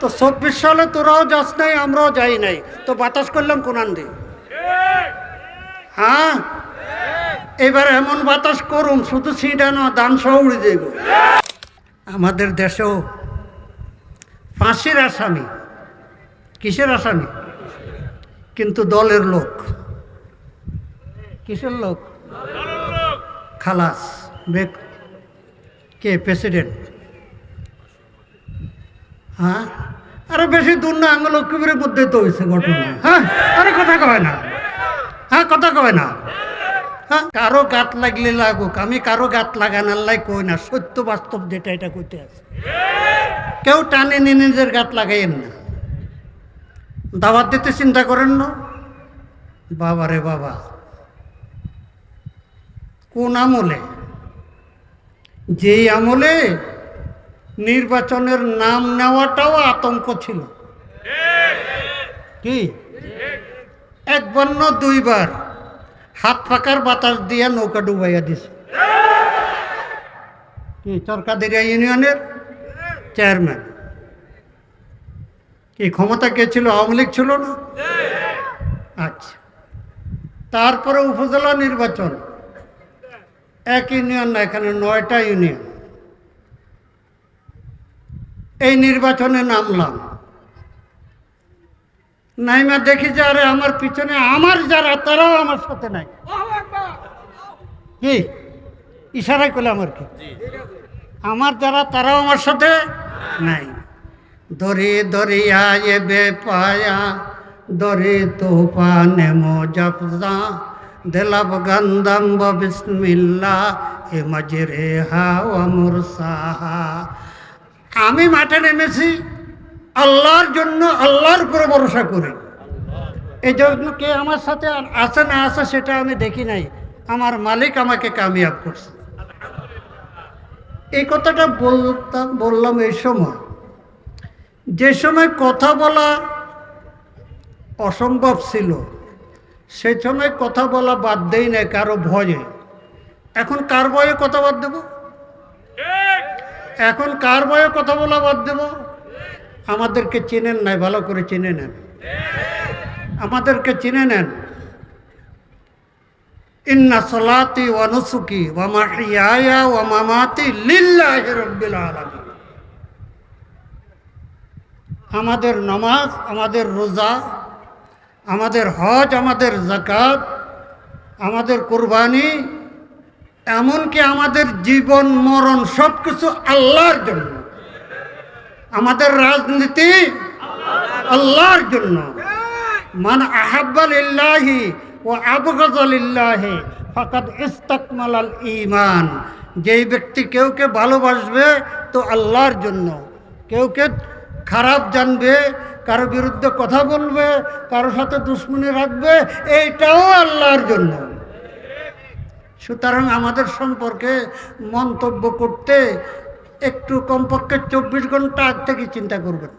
তো চব্বিশ সালে তোরাও যাস নাই, আমরাও যাই নাই। তো বাতাস করলাম কোনান হ্যাঁ? এবার এমন বাতাস করুন, শুধু ছিটানো দান সহ উড়ে যাইব। আমাদের দেশেও ফাঁসির আসামি। কিসের আসামি? কিন্তু দলের লোক। কিসের লোক? খালাস। বেক কে? প্রেসিডেন্ট। হ্যাঁ? আরে বেশি দূর না আঙ্গুল লক্ষ্মীপুরের মধ্যে তো হয়েছে ঘটনা। হ্যাঁ? আরে কথা কয় না। হ্যাঁ কথা কয় না। হ্যাঁ? কারও গাত লাগলে লাগুক, আমি কারও গাত লাগানোর লাই কই না, সত্য বাস্তব যেটা এটা কইতে আছে। কেউ টানে নিয়ে নিজের গাত লাগাইয়েন না। দাওয়াত দিতে চিন্তা করেন না? বাবা রে বাবা। কোন আমলে? যেই আমলে নির্বাচনের নাম নেওয়াটাও আতঙ্ক ছিল। কি? একবার না দুইবার হাত ফাঁকার বাতাস দিয়ে নৌকা ডুবাইয়া দিছে। কি? চরকাদেরিয়া ইউনিয়নের চেয়ারম্যান। কি, ক্ষমতা কে ছিল? আওয়ামী লীগ ছিল না? আচ্ছা। তারপরে উপজেলা নির্বাচন। এক ইউনিয়ন না, এখানে নয়টা ইউনিয়ন। এই নির্বাচনে নামলাম। নাইমা দেখি যে, আরে আমার পিছনে আমার যারা, তারাও আমার সাথে নাই। কি? ইশারাই করলে আমার কি। আমার যারা, তারাও আমার সাথে নাই। দরে দরিয়া এ বেপায়া দরে তোফানে মোজাফজা, দিলাব গন্ধম বিসমিল্লা এ মজরে হাওয়া মুরসাহা। আমি মাঠে নেমেছি, আল্লাহর জন্য আল্লাহর উপরে ভরসা করে। এই জন্য কে আমার সাথে আছে না আছে সেটা আমি দেখি নাই। আমার মালিক আমাকে কামিয়াব করছে। এই কথাটা বলতাম, বললাম এই সময়। যে সময় কথা বলা অসম্ভব ছিল, সেই সময় কথা বলা বাদ দেই নাই কারও ভয়ে। এখন কার ভয়ে কথা বাদ দেব? এখন কার বয়ে কথা বলা বাদ দেব? আমাদেরকে চেনেন নাই, ভালো করে চিনে নেন। আমাদেরকে চিনে নেন। ইন্না সলাতি ওয়া নুসুকি ওয়া মাহিয়ায়া আলামিন। আমাদের নামাজ, আমাদের রোজা, আমাদের হজ, আমাদের জাকাত আমাদের কোরবানি এমনকি আমাদের জীবন, মরণ সব কিছু আল্লাহর জন্য। আমাদের রাজনীতি আল্লাহর জন্য। মান আহাব্বাল ইল্লাহি ও আবগজলিল্লাহি ফাকাদ ইস্তাকমাল আল ইমান যেই ব্যক্তি কেউ কে ভালোবাসবে তো আল্লাহর জন্য। কেউ কে খারাপ জানবে, কারও বিরুদ্ধে কথা বলবে, কারও সাথে দুশ্মনী রাখবে, এইটাও আল্লাহর জন্য। সুতরাং আমাদের সম্পর্কে মন্তব্য করতে একটু কমপক্ষে চব্বিশ ঘণ্টা আগ থেকে চিন্তা করবেন।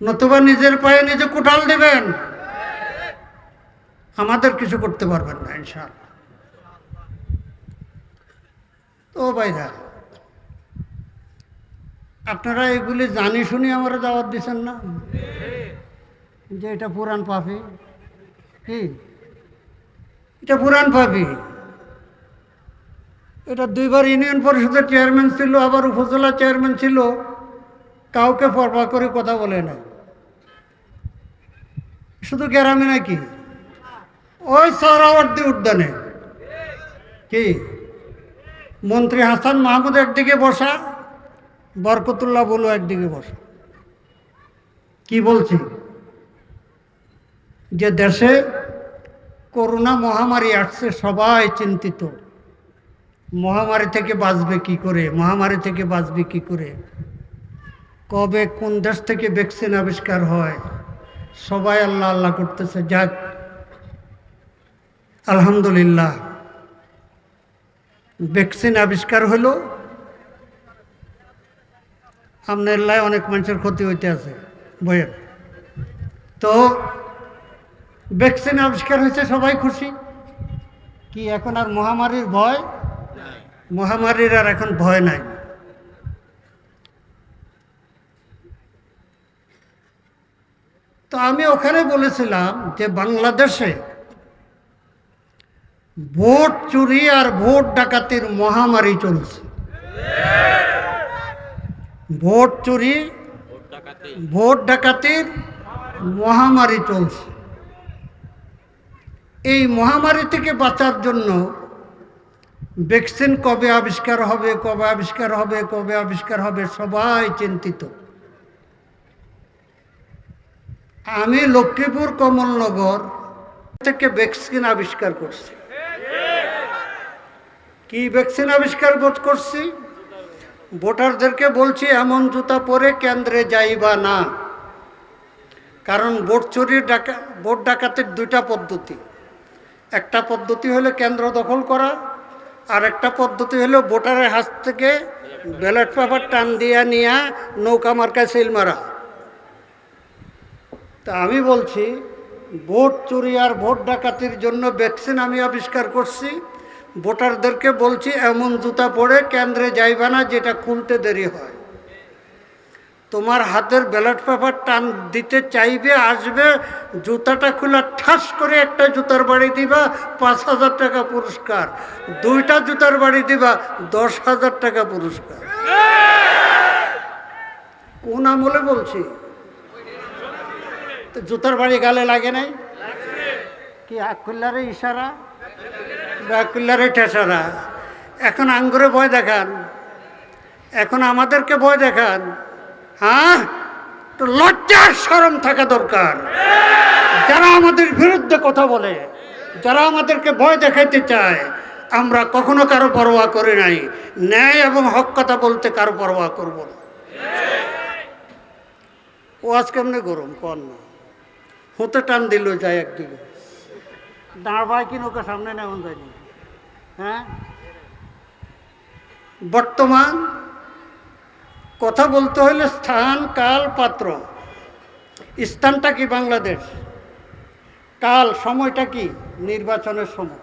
নতুবা নিজের পায়ে নিজে কুঠাল দেবেন। আমাদের কিছু করতে পারবেন না, ইনশাআল্লাহ। তো ভাইরা, আপনারা এগুলি জানি শুনি আমার দাওয়াত দিচ্ছেন না? যে এটা পুরান পাপি। কি? এটা পুরান পাপি এটা দুইবার ইউনিয়ন পরিষদের চেয়ারম্যান ছিল, আবার উপজেলা চেয়ারম্যান ছিল। কাউকে পরপা করে কথা বলে না। শুধু গ্রামে নাকি? ওই সরাওয়ার্দি উদ্যানে। কি? মন্ত্রী হাসান মাহমুদ একদিকে বসা, বরকতুল্লাহ বলু একদিকে বসা। কি বলছি? যে দেশে করোনা মহামারী আসছে, সবাই চিন্তিত। মহামারী থেকে বাঁচবে কি করে? মহামারী থেকে বাঁচবে কি করে? কবে কোন দেশ থেকে ভ্যাকসিন আবিষ্কার হয়? সবাই আল্লাহ আল্লাহ করতেছে, যাক। আলহামদুলিল্লাহ। ভ্যাকসিন আবিষ্কার হলো আপনার লাই অনেক মানুষের ক্ষতি হইতে আছে, বইয়ের। তো ভ্যাকসিন আবিষ্কার হয়েছে, সবাই খুশি? কি এখন আর মহামারীর ভয়? মহামারীর আর এখন ভয় নাই। তো আমি ওখানে বলেছিলাম যে বাংলাদেশে ভোট চুরি আর ভোট ডাকাতির মহামারী চলছে। ভোট চুরি, ভোট ডাকাতির মহামারী চলছে। এই মহামারী থেকে বাঁচার জন্য ভ্যাকসিন কবে আবিষ্কার হবে, কবে আবিষ্কার হবে, কবে আবিষ্কার হবে, সবাই চিন্তিত। আমি লক্ষ্মীপুর কমলনগর থেকে ভ্যাকসিন আবিষ্কার করছি। কি ভ্যাকসিন আবিষ্কার বোধ করছি? ভোটারদেরকে বলছি, এমন জুতা পরে কেন্দ্রে যাইবা না। কারণ ভোট চুরির ডাকা, ভোট ডাকাতের দুইটা পদ্ধতি। একটা পদ্ধতি হলো কেন্দ্র দখল করা, আর একটা পদ্ধতি হলো ভোটারের হাত থেকে ব্যালট পেপার টান দিয়া নিয়া নৌকা মার্কায় সিল মারা। তা আমি বলছি, ভোট চুরি আর ভোট ডাকাতির জন্য ভ্যাকসিন আমি আবিষ্কার করছি। ভোটারদেরকে বলছি, এমন জুতা পরে কেন্দ্রে যাইবা না যেটা খুলতে দেরি হয়। তোমার হাতের ব্যালট পেপার টান দিতে চাইবে, আসবে, জুতাটা খোলা ঠাস করে একটা জুতার বাড়ি দিবা, পাঁচ হাজার টাকা পুরস্কার। দুইটা জুতার বাড়ি দিবা, দশ হাজার টাকা পুরস্কার। কোন আমলে বলছি? জুতার বাড়ি গালে লাগে নাই? কি আকুল্লারে ইশারা? আকুল্লারে ঠেসারা? এখন আঙ্গুরে ভয় দেখান। এখন আমাদেরকে ভয় দেখান। হ্যাঁ? তো লজ্জার সরম থাকা দরকার। যারা আমাদের বিরুদ্ধে কথা বলে, যারা আমাদেরকে ভয় দেখাইতে চায়, আমরা কখনো কারও পরোয়া করি নাই। ন্যায় এবং হক কথা বলতে কারও পরোয়া করব না। ও আজ কেমনে গরম? কর না। হতে টান দিল যায় একদিকে দাঁড়ায় কি নৌকা সামনে নেমন যায়নি হ্যাঁ? বর্তমান কথা বলতে হলে স্থান, কাল, পাত্র। স্থানটা কি বাংলাদেশ? কাল, সময়টা কি? নির্বাচনের সময়।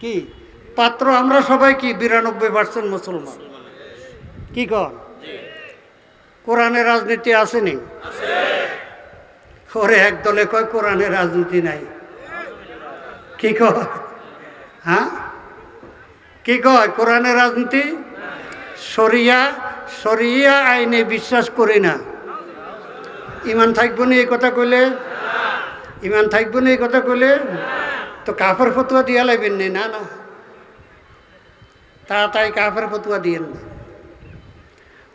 কি? পাত্র আমরা সবাই কি? বিরানব্বই পার্সেন্ট মুসলমান। কি কর? কোরআনের রাজনীতি আসেনি? ওরে, এক দলে কয় কোরআনের রাজনীতি নাই? কি কয়? হ্যাঁ? কি কয়? কোরআনের রাজনীতি? সরিয়া সরিয়া আইনে বিশ্বাস করি না। ইমান থাকব না এই কথা কইলে? ইমান থাকব না এই কথা কইলে? তো কাফের ফতুয়া দিয়া লাগবেন নি? না না। তাড়াতাড়ি কাফের ফতুয়া দিয়েন না।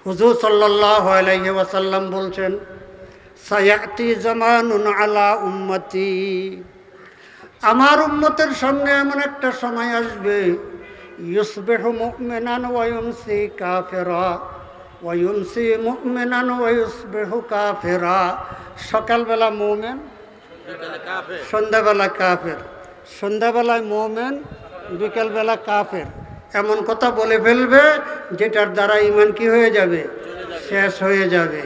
হুজুর সাল্লাহ ওয়াসাল্লাম বলছেন, সায়াতি জামানুন আলা উম্মতি। আমার উম্মতের সামনে এমন একটা সময় আসবে, ইউসবেহ মুমিনান ওয়ায়ুমসি কাফেরা। ওয়ায়ুমসি মুমিনান ওয়ায়ুসবেহ কাফেরা। সকালবেলা মুমেন, সন্ধ্যাবেলা কাফের। সন্ধ্যাবেলায় মোমেন, বিকেলবেলা কাফের। এমন কথা বলে ফেলবে, যেটার দ্বারা ইমান কি হয়ে যাবে? শেষ হয়ে যাবে।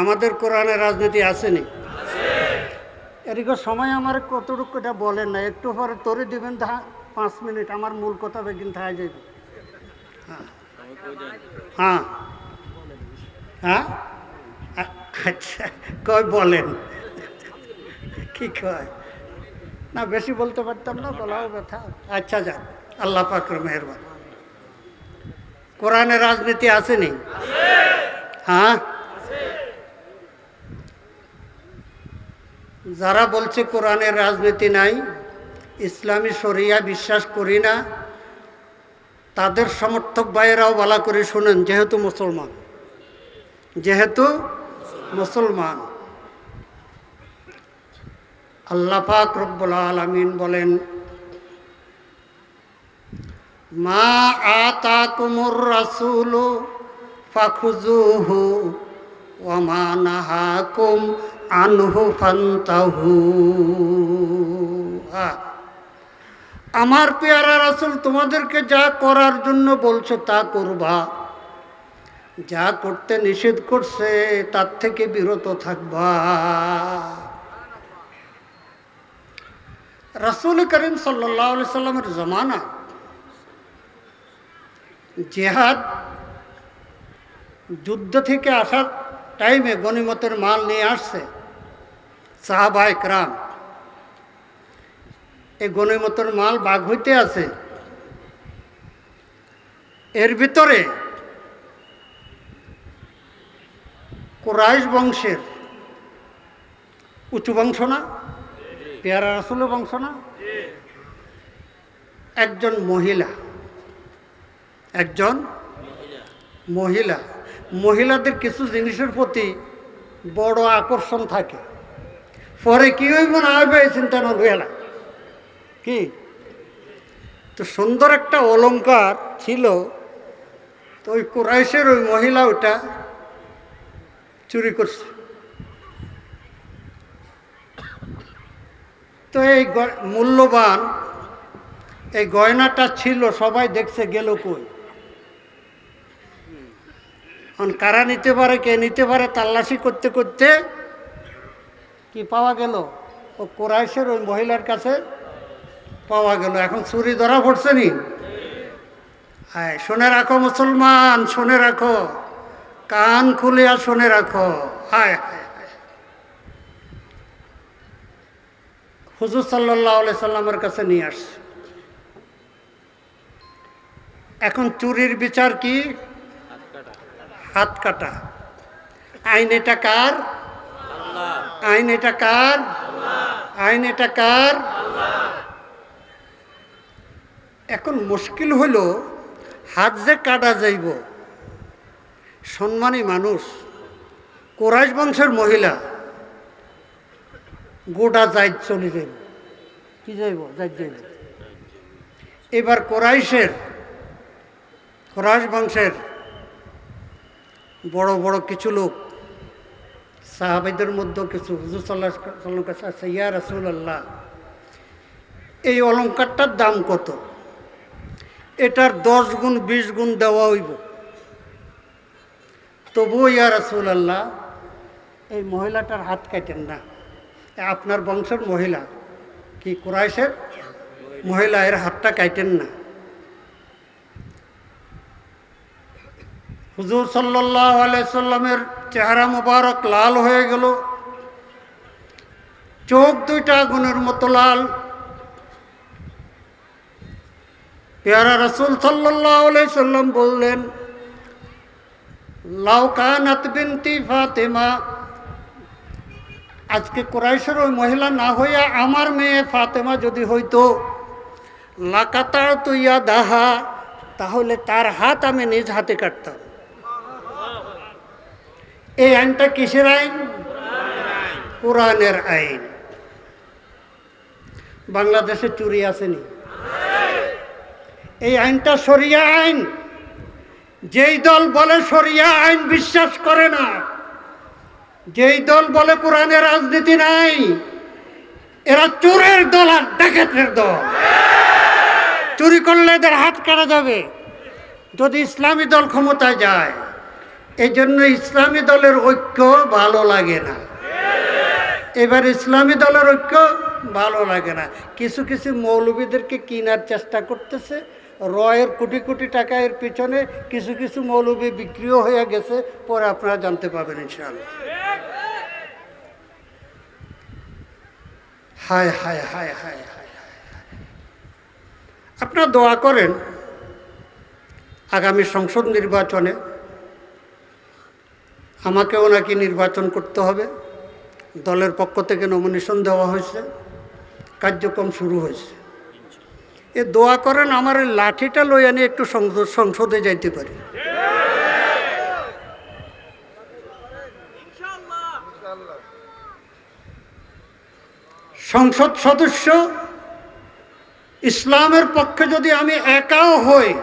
আমাদের কোরআনে রাজনীতি আসেনি? এদিকে সময় আমার কতটুকু এটা বলেন না, একটু পরে তরে দিবেন পাঁচ মিনিট। আমার মূল কথা বেগিন থাকা যাবে হ্যাঁ। হ্যাঁ। হ্যাঁ? আচ্ছা কয় বলেন? কি কয়? না, বেশি বলতে পারতাম না বলাও ব্যথা। আচ্ছা যাক আল্লাহ পাকর মেহরবান। কোরআনে রাজনীতি আসেনি হ্যাঁ? যারা বলছে কোরআনের রাজনীতি নাই, ইসলামী শরিয়া বিশ্বাস করি না, তাদের সমর্থক ভাইয়েরাও বলা করে শুনেন, যেহেতু মুসলমান। যেহেতু মুসলমান আল্লাহ পাক রব্বুল আলামিন বলেন, মা আতা কুমুর রাসুল ফাখুজুহু নাহাকুম আনহু ফান্তাহু। আমার পেয়ারা রাসুল, তোমাদেরকে যা করার জন্য বলছো তা করবা যা করতে নিষেধ করছে, তার থেকে বিরত থাকবা। রাসুল করিম সাল্লাহ সাল্লামের জমানা, জেহাদ, যুদ্ধ থেকে আসার টাইমে গণিমতের মাল নিয়ে আসছে সাহাবা একরাম। এই গণিমতর মাল বাঘ হইতে আছে। এর ভিতরে কোরাইশ বংশের উঁচু বংশ না পেয়ারা রাসুল বংশ না একজন মহিলা একজন মহিলা। মহিলাদের কিছু জিনিসের প্রতি বড় আকর্ষণ থাকে। পরে কি হইব না হইবে চিন্তা নইলা কি? তো সুন্দর একটা অলঙ্কার ছিল, তো ওই কুরাইশের ওই মহিলা ওটা চুরি করছে। তো এই মূল্যবান এই গয়নাটা ছিল, সবাই দেখছে গেল কই? কারা নিতে পারে, কে নিতে পারে, তাল্লাশি করতে করতে কি পাওয়া গেল? ও কোরাইশের ওই মহিলার কাছে পাওয়া গেল। এখন চুরি ধরা পড়ছে নি? হ্যাঁ শুনে রাখো মুসলমান, শুনে রাখো। কান খুলিয়া শুনে রাখো। হায়। হুজুর সাল্লাহ সাল্লামের কাছে নিয়ে আসছে। এখন চুরির বিচার কি? হাত কাটা। আইন এটা কার? আইন এটা কার? আইন এটা কার? এখন মুশকিল হলো হাত যে কাটা যাইব সম্মানী মানুষ, কোরাইশ বংশের মহিলা, গোটা যাই চলে যাইব। কি যাইব? যাই যাইব। এবার কোরাইশের, কোরাইশ বংশের বড় বড় কিছু লোক, সাহাবিদের মধ্যে কিছু হুজুর সাল্লাহ সাল্লাম কাছে আছে, ইয়া রাসুল আল্লাহ এই অলঙ্কারটার দাম কত? এটার দশ গুণ, বিশ গুণ দেওয়া হইব। তবুও ইয়া রাসুল আল্লাহ এই মহিলাটার হাত কাটেন না। আপনার বংশের মহিলা, কি কুরাইশের? মহিলা, এর হাতটা কাটেন না। হুজুর সাল্লাহ আলাইসাল্লামের চেহারা মোবারক লাল হয়ে গেল। চোখ দুইটা আগুনের মতো লাল। পেয়ারা রসুল সাল্লাহ সাল্লাম বললেন লাউকানাত বিনতি ফাতেমা। আজকে কোরাইশের ওই মহিলা না হইয়া আমার মেয়ে ফাতেমা যদি হইতো, লাকাতার তুইয়া দাহা, তাহলে তার হাত আমি নিজ হাতে কাটতাম। এই আইনটা কিসের আইন? কোরআনের আইন। বাংলাদেশে চুরি আসেনি। এই আইনটা সরিয়া আইন। যেই দল বলে সরিয়া আইন বিশ্বাস করে না, যেই দল বলে কোরআনে রাজনীতি নাই, এরা চোরের দল আর ডাকাতের দল। চুরি করলে এদের হাত কাটা যাবে। যদি ইসলামী দল ক্ষমতায় যায় এই জন্য ইসলামী দলের ঐক্য ভালো লাগে না। এবার ইসলামী দলের ঐক্য ভালো লাগে না। কিছু কিছু মৌলবীদেরকে কেনার চেষ্টা করতেছে। রয়ের কোটি কোটি টাকা এর পিছনে কিছু কিছু মৌলবী বিক্রিও হয়ে গেছে, পরে আপনারা জানতে পাবেন ইনশাআল্লাহ। হায় হায় হায় হায় আপনারা দোয়া করেন আগামী সংসদ নির্বাচনে আমাকেও নাকি নির্বাচন করতে হবে। দলের পক্ষ থেকে নমিনেশন দেওয়া হয়েছে। কার্যক্রম শুরু হয়েছে। এ দোয়া করেন, আমার লাঠিটা লই আনি একটু সংসদ- যাইতে পারি। সংসদ সদস্য, ইসলামের পক্ষে যদি আমি একাও হই,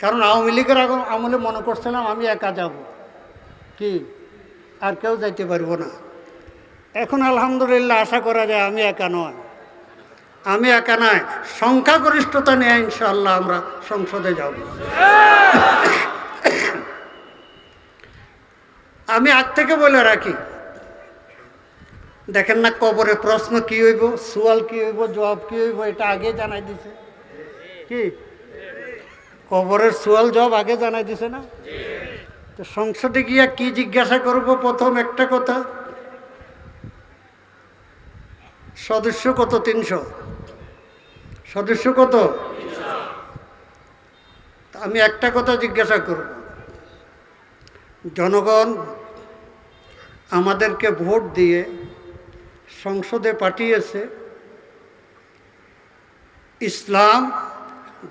কারণ আওয়ামী লীগের আমলে মনে করছিলাম আমি একা যাব, কি? আর কেউ যাইতে পারব না। এখন আলহামদুলিল্লাহ আশা করা যায় আমি একা নয়। আমি একা নয় সংখ্যাগরিষ্ঠতা নিয়ে ইনশাল্লাহ আমরা সংসদে যাব। আমি আগ থেকে বলে রাখি, দেখেন না কবরে প্রশ্ন কি হইব সুয়াল কি হইব, জবাব কি হইব, এটা আগে জানাই দিছে। কি? কবরের সুয়াল জবাব আগে জানাই দিছে না? তো সংসদে গিয়া কি জিজ্ঞাসা করব? প্রথম একটা কথা। সদস্য কত? তিনশো। সদস্য কত? আমি একটা কথা জিজ্ঞাসা করব। জনগণ আমাদেরকে ভোট দিয়ে সংসদে পাঠিয়েছে। ইসলাম,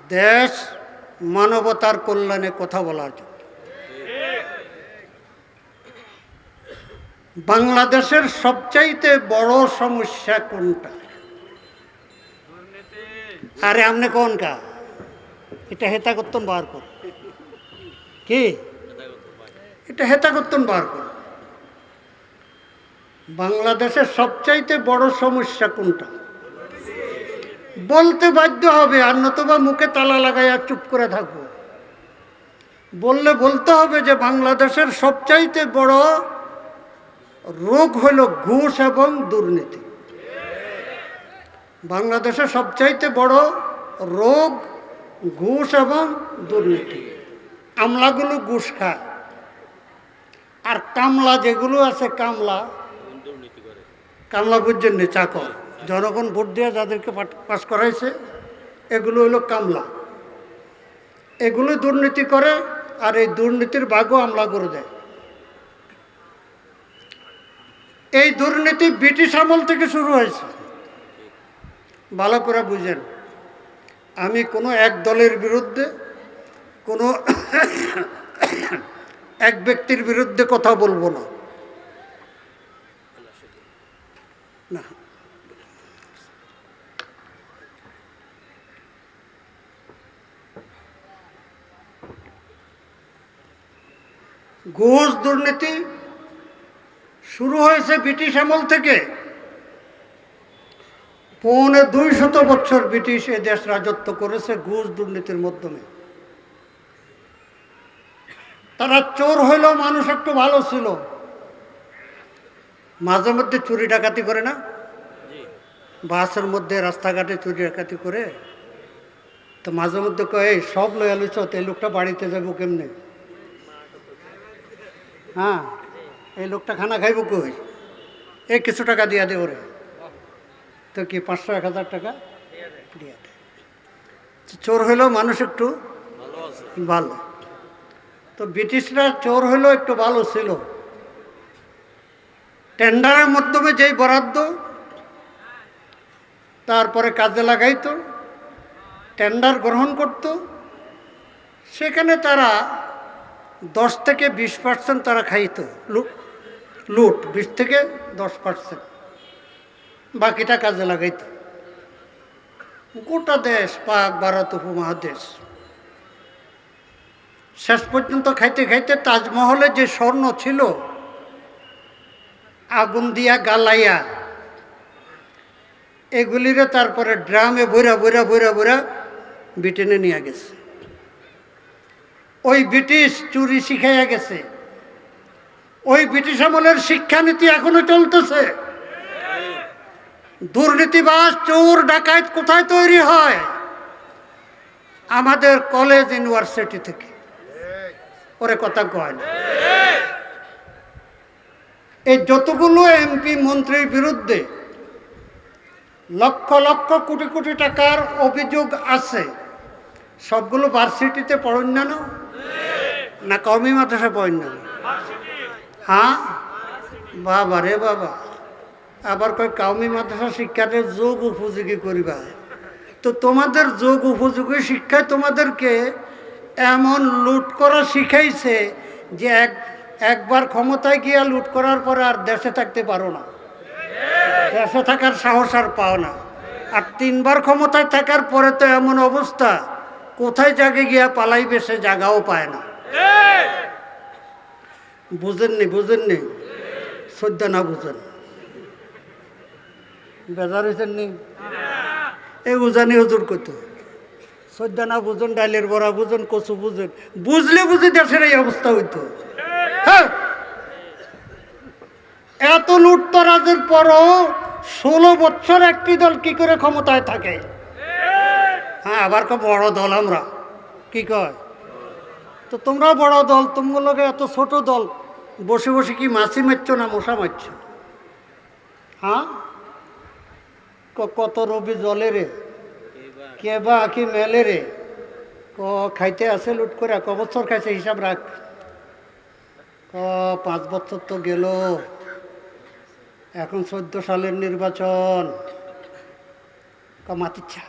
দেশ, মানবতার কল্যাণে কথা বলার জন্য। বাংলাদেশের সবচাইতে বড় সমস্যা কোনটা? আরে আপনি কোন কা? এটা হেতা করতেন বার কর। কি? এটা হেতা করতেন বার কর। বাংলাদেশের সবচাইতে বড় সমস্যা কোনটা? বলতে বাধ্য হবে, আর নতুবা মুখে তালা লাগাইয়া চুপ করে থাকব। বললে বলতে হবে যে বাংলাদেশের সবচাইতে বড় রোগ হলো ঘুষ এবং দুর্নীতি। বাংলাদেশের সবচাইতে বড় রোগ ঘুষ এবং দুর্নীতি। আমলাগুলো ঘুষ খায়। আর কামলা যেগুলো আছে, কামলা কামলা বুঝছেন নি চাকর জনগণ ভোট দিয়ে যাদেরকে পাস করাইছে, এগুলো হলো কামলা। এগুলো দুর্নীতি করে আর এই দুর্নীতির ভাগও আমলা করে দেয়। এই দুর্নীতি ব্রিটিশ আমল থেকে শুরু হয়েছে। ভালো করে বুঝেন। আমি কোনো এক দলের বিরুদ্ধে কোনো এক ব্যক্তির বিরুদ্ধে কথা বলব না। না। ঘুষ দুর্নীতি শুরু হয়েছে ব্রিটিশ আমল থেকে। পৌনে দুই শত বছর ব্রিটিশ এ দেশ রাজত্ব করেছে ঘুষ দুর্নীতির মাধ্যমে। তারা চোর হইলেও মানুষ একটু ভালো ছিল। মাঝে মধ্যে চুরি ডাকাতি করে না? বাসের মধ্যে রাস্তাঘাটে চুরি ডাকাতি করে? তো মাঝে মধ্যে কয় "এই সব লয়া লইছ এই লোকটা বাড়িতে যাব কেমনে? হ্যাঁ এই লোকটা খানা খাইব কই? এই কিছু টাকা দিয়া দে ওরে। তো কি পাঁচশো, এক হাজার টাকা? চোর হইলেও মানুষ একটু ভালো। তো ব্রিটিশরা চোর হইলেও একটু ভালো ছিল। টেন্ডারের মাধ্যমে যেই বরাদ্দ, তারপরে কাজে লাগাইতো, টেন্ডার গ্রহণ করত, সেখানে তারা দশ থেকে বিশ পার্সেন্ট তারা খাইতো লুট, বিশ থেকে দশ পার্সেন্ট বাকিটা কাজে লাগাইতো। গোটা দেশ, পাক, ভারত উপমহাদেশ। শেষ পর্যন্ত খাইতে খাইতে তাজমহলে যে স্বর্ণ ছিল, আগুন দিয়া গালাইয়া, এগুলিরে তারপরে ড্রামে বইরা বইরা বইরা বইরা ব্রিটেনে নিয়ে গেছে। ওই ব্রিটিশ চুরি শিখাইয়া গেছে। ওই ব্রিটিশ আমলের শিক্ষানীতি এখনও চলতেছে। দুর্নীতিবাজ চোর ডাকাত কোথায় তৈরি হয়? আমাদের কলেজ ইউনিভার্সিটি থেকে। ওরে কথা কয় না। এই যতগুলো এমপি মন্ত্রীর বিরুদ্ধে লক্ষ লক্ষ কোটি কোটি টাকার অভিযোগ আছে, সবগুলো ভার্সিটিতে পড়েন না? না? কমই মাদ্রাসা পড়েন না? হ্যাঁ? বাবা রে বাবা। আবার কয় কাউমি মাদ্রাসা শিক্ষাতে যোগ উপযোগী করিবা। তো তোমাদের যোগ উপযোগী শিক্ষায় তোমাদেরকে এমন লুট করা শিখাইছে যে এক একবার ক্ষমতায় গিয়া লুট করার পরে আর দেশে থাকতে পারো না। দেশে থাকার সাহস আর পাও না। আর তিনবার ক্ষমতায় থাকার পরে তো এমন অবস্থা কোথায় জাগে গিয়া পালাইবে সে জাগাও পায় না। বুঝেননি বুঝেননি? সদ্য না বুঝেন? বেজার হয়েছেন নি? এই উজানি হুজুর কত সদ্য না বুঝুন ডাইলের বড়া বুঝুন কচু বুঝুন বুঝলে বুঝি দেশের এই অবস্থা হইতো। হ্যাঁ। এত লুটতরাজের পরও ষোলো বছর একটি দল কি করে ক্ষমতায় থাকে? হ্যাঁ আবার কো বড় দল আমরা। কি কয়? তো তোমরাও বড় দল তোমাগুলোকে এত ছোট দল, বসে বসে কি মাছি মারছ না মশা মারছ? হ্যাঁ? কত রবি জলে রে? কে বা কি মেলে রে? ক, খাইতে আছে লুট করে ক বছর খাইছে হিসাব রাখ। ক, পাঁচ বছর তো গেল। এখন চোদ্দ সালের নির্বাচন। ক মাতিচ্ছা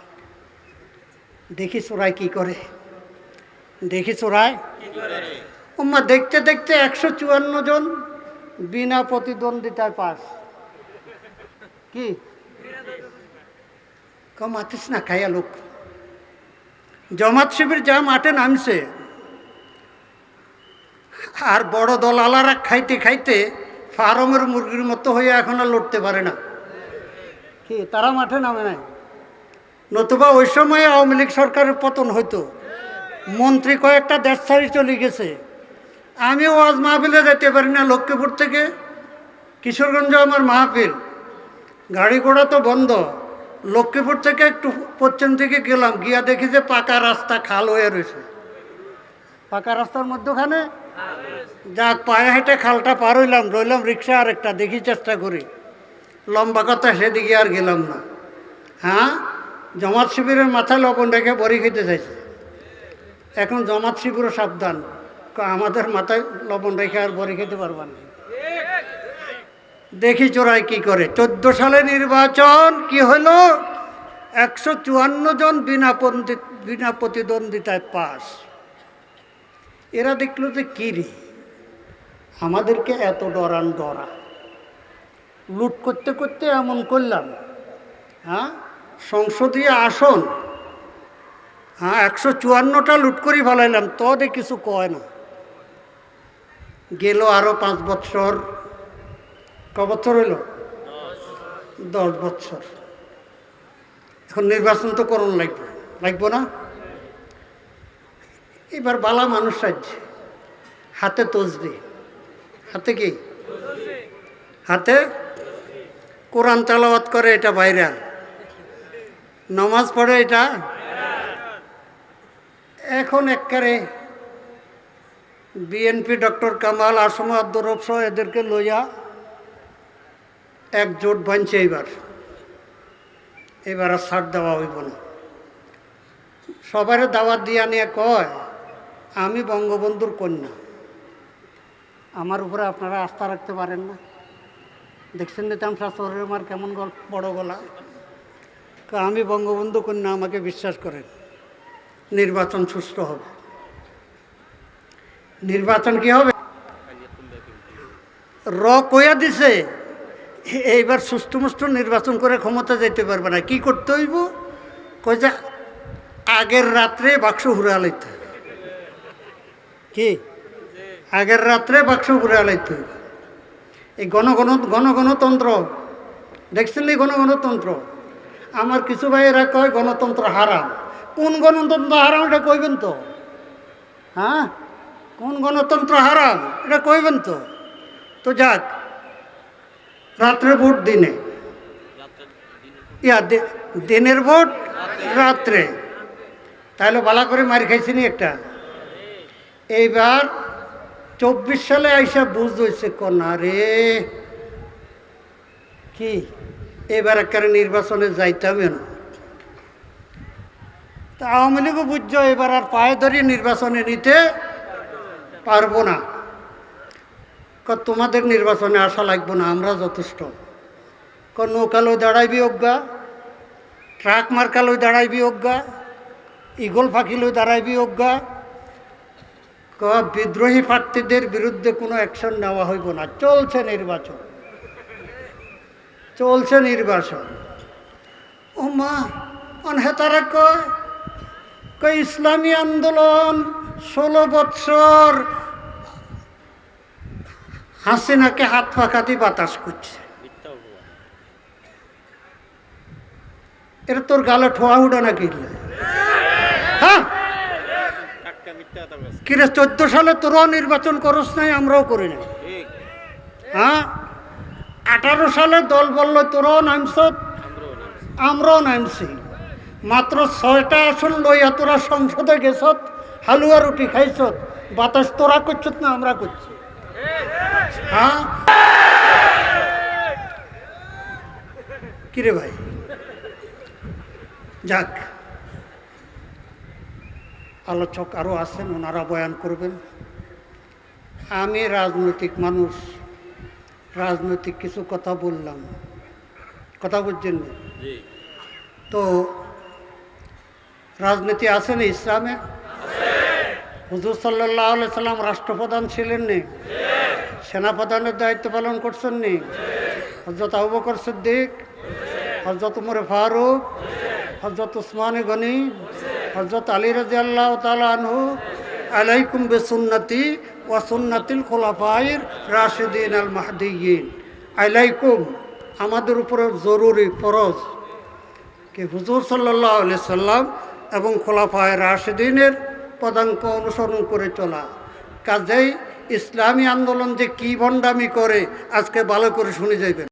দেখি চোরাই কি করে। দেখি চোরাই। উম্মা, দেখতে দেখতে একশো চুয়ান্ন জন বিনা প্রতিদ্বন্দ্বিতায় পাস। কি? ক মাতিস না খাইয়া লোক জমাত শিবির যা মাঠে নামছে আর বড় দলালারা খাইতে খাইতে ফার্মের মুরগির মতো হয়ে এখন আর লড়তে পারে না কি তারা মাঠে নামে নাই নতুবা ওই সময় আওয়ামী লীগ সরকারের পতন হইতো মন্ত্রী কয়েকটা দেশ ছাড়ি চলে গেছে। আমিও আজ মাহফিলে যেতে পারি না লক্ষ্মীপুর থেকে। কিশোরগঞ্জ আমার মাহফিল। গাড়ি ঘোড়া তো বন্ধ। লক্ষ্মীপুর থেকে একটু পশ্চিম দিকে গেলাম, গিয়া দেখি যে পাকা রাস্তা খাল হয়ে রয়েছে। পাকা রাস্তার মধ্যখানে যাক, পায়ে হেঁটে খালটা পার হইলাম, রইলাম রিক্সা আর একটা, দেখি চেষ্টা করি। লম্বা কথা, সেদিকে আর গেলাম না। হ্যাঁ? জমাত শিবিরের মাথায় লবণ রেখে বড়ি খেতে চাইছে। এখন জমাত শিবিরও সাবধান। আমাদের মাথায় লবণ রেখে আর বড়ি খেতে পারবা না। দেখি চোরাই কি করে। চোদ্দ সালে নির্বাচন কি হলো? একশো চুয়ান্ন জন বিনা বিনা প্রতিদ্বন্দ্বিতায় পাস। এরা দেখল যে কি রে? আমাদেরকে এত ডরান ডরা। লুট করতে করতে এমন করলাম। হ্যাঁ? সংসদীয় আসন। হ্যাঁ একশো চুয়ান্নটা লুট করি ফেলাইলাম, তদে কিছু কয় না। গেল আরও পাঁচ বছর ক বছর হইল? দশ বছর। এখন নির্বাচন তো করণ লাগবে। লাগবো না? এবার বালা মানুষ সাজছে। হাতে তসবি। হাতে কি? হাতে? কোরআন তালাওয়াত করে এটা ভাইরাল। নমাজ পড়ে এটা? এখন একবারে বিএনপি ডক্টর কামাল, আসম আব্দুর রফ এদেরকে লইয়া একজোট বানছে এইবার। এবার আর ছাড় দেওয়া হইব না। সবারে দাওয়াত দিয়া নিয়ে কয়, আমি বঙ্গবন্ধুর কন্যা। আমার উপরে আপনারা আস্থা রাখতে পারেন না। দেখছেন নিতাম শাস্ত্রের আমার কেমন গল বড় গলা? আমি বঙ্গবন্ধু কন্যা, আমাকে বিশ্বাস করেন। নির্বাচন সুষ্ঠু হবে। নির্বাচন কি হবে? র কইয়া দিছে এইবার সুষ্ঠু মুষ্ঠু নির্বাচন করে ক্ষমতা যেতে পারবে না। কি করতে হইব? কই যে আগের রাত্রে বাক্স ঘুরে আলাইতে কি? আগের রাত্রে বাক্স ঘুরে হইব। এই গণগণ গণ গণ গণতন্ত্র দেখছিলি গণ গণতন্ত্র আমার কিছু ভাইয়েরা কয় গণতন্ত্র হারাম। কোন গণতন্ত্র হারাম এটা কইবেন তো? হ্যাঁ? কোন গণতন্ত্র হারাম এটা কইবেন তো? তো যাক রাত্রে ভোট দিনে। ইয়া দিনের ভোট রাত্রে। তাহলে বালা করে মারি খাইছিনি একটা। এইবার চব্বিশ সালে আইসা বুঝ হয়েছে কন্যা রে। কি? এবার একেবারে নির্বাচনে যাইতাম না। তা আওয়ামী লীগও বুঝছ এবার আর পায়ে ধরিয়ে নির্বাচনে নিতে পারব না। ক, তোমাদের নির্বাচনে আসা লাগবো না, আমরা যথেষ্ট। ক নৌকালো দাঁড়াইবি অজ্ঞা, ট্রাক মার্কালো দাঁড়াইবি অজ্ঞা, ইগল ফাঁকিলো দাঁড়াইবি অজ্ঞা। ক, বিদ্রোহী প্রার্থীদের বিরুদ্ধে কোনো অ্যাকশন নেওয়া হইব না, চলছে নির্বাচন। চলছে নির্বাচন। ও মা, অনহেতারা কয় কয় ইসলামী আন্দোলন ষোলো বৎসর হাসিনাকে হাত পাকাতি বাতাস করছে। এটা তোর গালে ঠোয়া উঠে নাকি হ্যাঁ? কিরে, চোদ্দ সালে তোরাও নির্বাচন করস নাই, আমরাও করি নাই। হ্যাঁ? আঠারো সালে দল বলল তোরাও নামছ, আমরাও নামছি। মাত্র ছয়টা আসন লইয়া তোরা সংসদে গেছত, হালুয়া রুটি খাইছত, বাতাস তোরা করছত না আমরা করছি? হ্যাঁ? কিরে ভাই? যাক। আলোচক আরও আছেন ওনারা বয়ান করবেন। আমি রাজনৈতিক মানুষ। রাজনৈতিক কিছু কথা বললাম। কথা বুঝছেন? তো রাজনীতি আছে না ইসলামে? হুজুর সাল্লাহ সাল্লাম রাষ্ট্রপ্রধান ছিলেন নি সেনাপ্রধানের দায়িত্ব পালন করছেন নি হজরত আবুবকর সিদ্দিক হজরত উমর ফারুক হজরত উসমান গনি হজরত আলী রাজি আল্লাহ তালু আলাইকুম বেসুন্নতি ওয়াসুন্নাতিল খোলাফাইর রাশেদিন আল মাহদিন আলাইকুম, আমাদের উপরে জরুরি ফরজ। কি হুজুর সাল্লাহ আলি সাল্লাম এবং খোলাফায় রাশেদিনের পদাঙ্ক অনুসরণ করে চলা। কাজেই ইসলামী আন্দোলন যে কী ভণ্ডামি করে, আজকে ভালো করে শুনে যাইবেন।